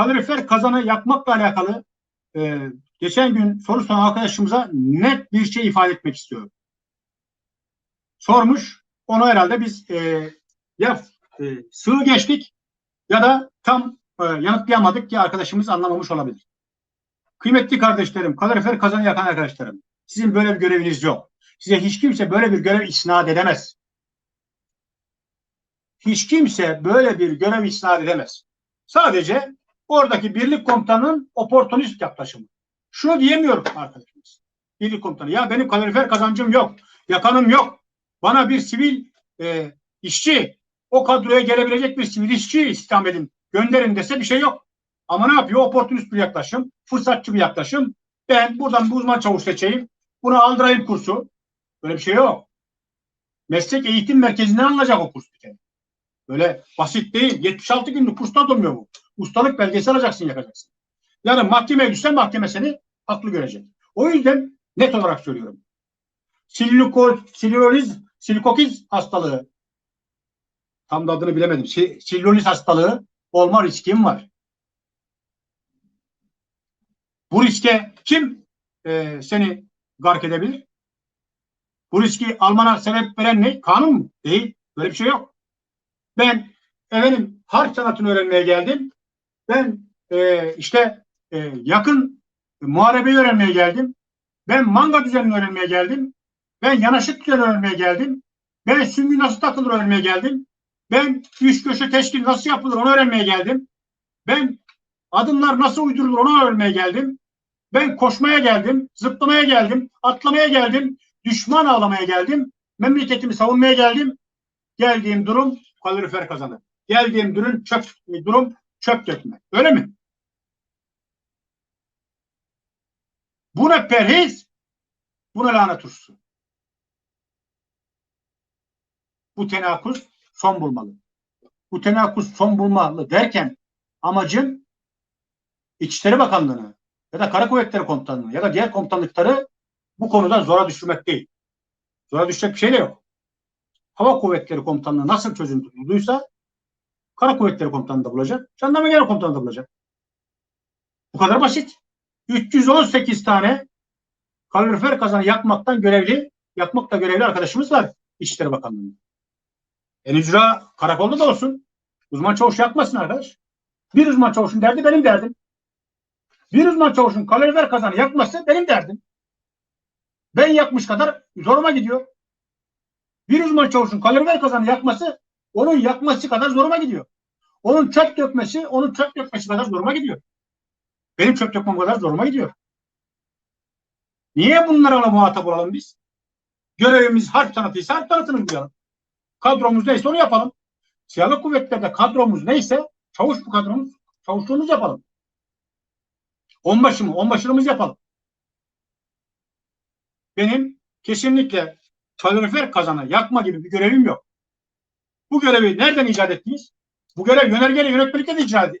kalorifer kazanı yakmakla alakalı e, geçen gün soru soran arkadaşımıza net bir şey ifade etmek istiyorum. Sormuş. Onu herhalde biz e, ya e, sığ geçtik ya da tam e, yanıtlayamadık ki arkadaşımız anlamamış olabilir. Kıymetli kardeşlerim, kalorifer kazanı yakan arkadaşlarım, sizin böyle bir göreviniz yok. Size hiç kimse böyle bir görev isnat edemez. Hiç kimse böyle bir görev isnat edemez. Sadece oradaki birlik komutanının oportunist yaklaşımı. Şunu diyemiyorum arkadaşımız. Birlik komutanı. Ya benim kalorifer kazancım yok. Yakanım yok. Bana bir sivil e, işçi, o kadroya gelebilecek bir sivil işçi istihdam edin, gönderin dese bir şey yok. Ama ne yapıyor? Oportunist bir yaklaşım, fırsatçı bir yaklaşım. Ben buradan bir uzman çavuş seçeyim, buna aldırayım kursu. Böyle bir şey yok. Meslek eğitim merkezinden alınacak o kurs bir. Böyle basit değil. 76 günlük kursta durmuyor bu. Ustalık belgesi alacaksın, yakacaksın. Yani mahkemeye düşsen mahkeme seni haklı görecek. O yüzden net olarak söylüyorum. Silikol, siliroliz, silikokiz hastalığı tam da adını bilemedim. Si- Siliroliz hastalığı olma riskim var. Bu riske kim e, seni gark edebilir? Bu riski almana sebep veren ne? Kanun mu? Değil. Böyle bir şey yok. Ben efendim harp sanatını öğrenmeye geldim. Ben e, işte e, yakın muharebeyi öğrenmeye geldim. Ben manga düzenini öğrenmeye geldim. Ben yanaşık düzenini öğrenmeye geldim. Ben süngü nasıl takılır öğrenmeye geldim. Ben üç köşe teşkil nasıl yapılır onu öğrenmeye geldim. Ben adımlar nasıl uydurulur onu öğrenmeye geldim. Ben koşmaya geldim, zıplamaya geldim, atlamaya geldim, düşman ağlamaya geldim, memleketimi savunmaya geldim. Geldiğim durum kalorifer kazanı. Geldiğim durum çöp, durum çöp dökme. Öyle mi? Bu ne perhiz? Bu ne lanet turşusu? Bu tenakuz son bulmalı. Bu tenakuz son bulmalı derken amacım İçişleri Bakanlığı'nı ya da Kara Kuvvetleri Komutanlığı'nı ya da diğer komutanlıkları bu konuda zora düşürmek değil. Zora düşecek bir şey de yok. Hava Kuvvetleri Komutanlığı nasıl çözüm bulduysa Kara Kuvvetleri Komutanlığı da bulacak. Jandarma Genel Komutanlığı da bulacak. Bu kadar basit. 318 tane kalorifer kazanı yakmaktan görevli, yakmakla görevli arkadaşımız var İçişleri Bakanlığı'nda. En ücra karakolda da olsun. Uzman çavuş yakmasın arkadaş. Bir uzman çavuşun derdi benim derdim. Bir uzman çavuşun kalorifer kazanı yakması benim derdim. Ben yakmış kadar zoruma gidiyor. Bir uzman çavuşun kalorifer kazanı yakması onun yakması kadar zoruma gidiyor. Onun çöp dökmesi onun çöp dökmesi kadar zoruma gidiyor. Benim çöp dökmem kadar zoruma gidiyor. Niye bunlarla muhatap olalım biz? Görevimiz harp sanatıysa harp sanatını uygulayalım. Kadromuz neyse onu yapalım. Silahlı kuvvetlerde kadromuz neyse çavuş bu kadromuz çavuşluğumuz yapalım. Onbaşı mı? Onbaşılığımız yapalım. Benim kesinlikle kalorifer kazanı yakma gibi bir görevim yok. Bu görevi nereden icat ettiniz? Bu görev yönergeyle yönetmelikle de icat,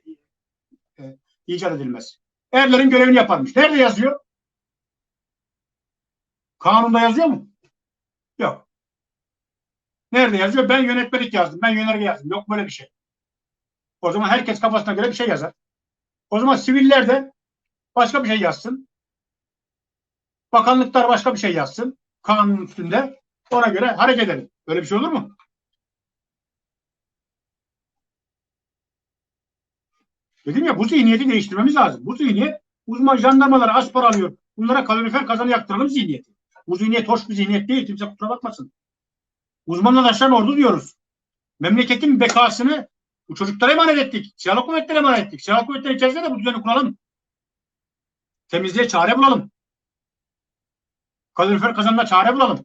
e, icat edilmez. Erlerin görevini yaparmış. Nerede yazıyor? Kanunda yazıyor mu? Yok. Nerede yazıyor? Ben yönetmelik yazdım. Ben yönerge yazdım. Yok böyle bir şey. O zaman herkes kafasına göre bir şey yazar. O zaman siviller de başka bir şey yazsın. Bakanlıklar başka bir şey yazsın. Kanun üstünde. Ona göre hareket edelim. Böyle bir şey olur mu? Dedim ya bu zihniyeti değiştirmemiz lazım. Bu zihniyet uzman jandarmalara az para alıyor. Bunlara kalorifer kazanı yaktıralım zihniyeti. Bu zihniyet hoş bir zihniyet değil. Kimse kusura bakmasın. Uzmanlar aşağı ordu diyoruz. Memleketin bekasını bu çocuklara emanet ettik. Silahlı kuvvetlere emanet ettik. Silahlı kuvvetler içerisinde de bu düzeni kuralım. Temizliğe çare bulalım. Kalorifer kazanına çare bulalım.